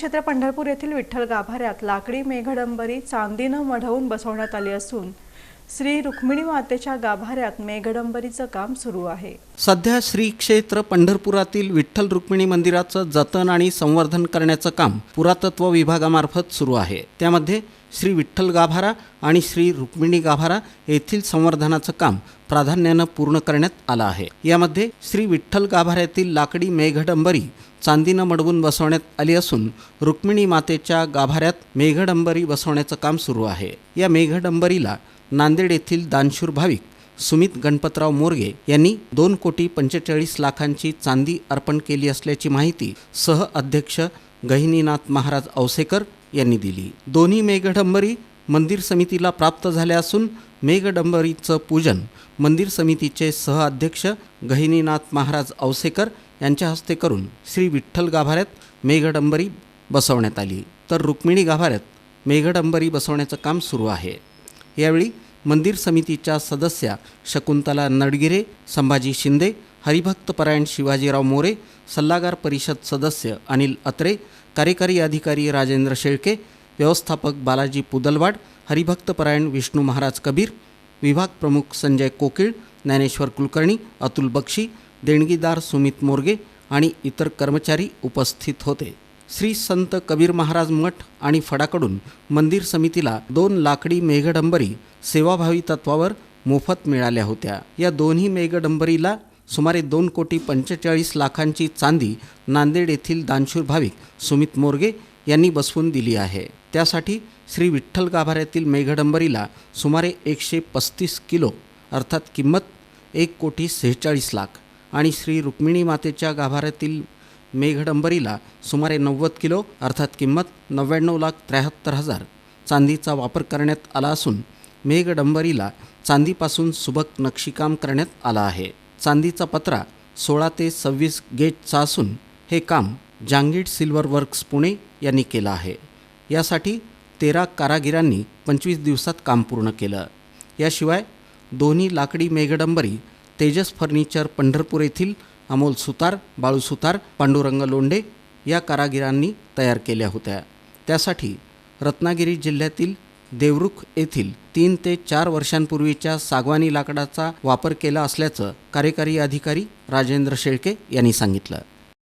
क्षेत्र पंढरपूर येथील विठ्ठल गाभाऱ्यात लाकडी मेघडंबरी चांदीनं मढवून बसवण्यात आली असून श्री रुक्मिणी मातेच्या गाभाऱ्यात मेघडंबरीचं काम सुरू आहे. सध्या श्री क्षेत्र पंढरपुरातील विठ्ठल रुक्मिणी मंदिराचं जतन आणि संवर्धन करण्याचं काम पुरातत्व विभागामार्फत सुरू आहे. त्यामध्ये श्री विठ्ठल गाभारा आणि श्री रुक्मिणी गाभारा येथील संवर्धनाचं काम प्राधान्यानं पूर्ण करण्यात आलं आहे. यामध्ये श्री विठ्ठल गाभाऱ्यातील लाकडी मेघडंबरी चांदीनं मडवून बसवण्यात आली असून रुक्मिणी मातेच्या गाभाऱ्यात मेघडंबरी बसवण्याचं काम सुरू आहे. या मेघडंबरीला नांदेड येथील दानशूर भाविक सुमित गणपतराव मोरगे यांनी दोन कोटी पंचेचाळीस लाखांची चांदी अर्पण केली असल्याची माहिती सह अध्यक्ष गहिनीनाथ महाराज औसेकर यांनी दिली. दोन्ही मेघडंबरी मंदिर समितीला प्राप्त झाल्या असून मेघडंबरीचं पूजन मंदिर समितीचे सह अध्यक्ष गहिनीनाथ महाराज औसेकर यांच्या हस्ते करून श्री विठ्ठल गाभाऱ्यात मेघडंबरी बसवण्यात आली. तर रुक्मिणी गाभाऱ्यात मेघडंबरी बसवण्याचं काम सुरू आहे. यावेळी मंदिर समितीच्या सदस्या शकुंतला नडगिरे संभाजी शिंदे हरिभक्तपरायण शिवाजीराव मोरे सल्लागार परिषद सदस्य अनिल अत्रे कार्यकारी अधिकारी राजेंद्र शेळके व्यवस्थापक बालाजी पुदलवाड हरिभक्तपरायण विष्णू महाराज कबीर विभाग प्रमुख संजय कोकिळ ज्ञानेश्वर कुलकर्णी अतुल बक्षी देणगीदार सुमित मोरगे आणि इतर कर्मचारी उपस्थित होते. श्री संत कबीर महाराज मठ आणि फडाकडून मंदिर समितीला दोन लाकडी मेघडंबरी सेवाभावी तत्वावर मोफत मिळाल्या होत्या. या दोन्ही मेघडंबरीला सुमारे दोन कोटी पंचेचाळीस लाखांची चांदी नांदेड येथील दानशूर भाविक सुमित मोरगे यांनी बसवून दिली आहे. त्यासाठी श्री विठ्ठल गाभाऱ्यातील मेघडंबरीला सुमारे एकशे पस्तीस किलो अर्थात किंमत एक कोटी सेहेचाळीस लाख आणि श्री रुक्मिणी मातेच्या गाभाऱ्यातील मेघडंबरीला सुमारे नव्वद किलो अर्थात किंमत नव्याण्णव लाख त्र्याहत्तर हजार चांदीचा वापर करण्यात आला असून मेघडंबरीला चांदीपासून सुबक नक्षीकाम करण्यात आलं आहे. चांदीचा पत्रा सोळा ते सव्वीस गेटचा असून हे काम जांगीड सिल्वर वर्क्स पुणे यांनी केलं आहे. यासाठी तेरा कारागिरांनी पंचवीस दिवसात काम पूर्ण केलं. याशिवाय दोन्ही लाकडी मेघडंबरी तेजस फर्निचर पंढरपूर येथील अमोल सुतार बाळू सुतार पांडुरंग लोंढे या कारागिरांनी तयार केल्या होत्या. त्यासाठी रत्नागिरी जिल्ह्यातील देवरुख येथील तीन ते चार वर्षांपूर्वीच्या सागवानी लाकडाचा वापर केला असल्याचं कार्यकारी अधिकारी राजेंद्र शेळके यांनी सांगितलं.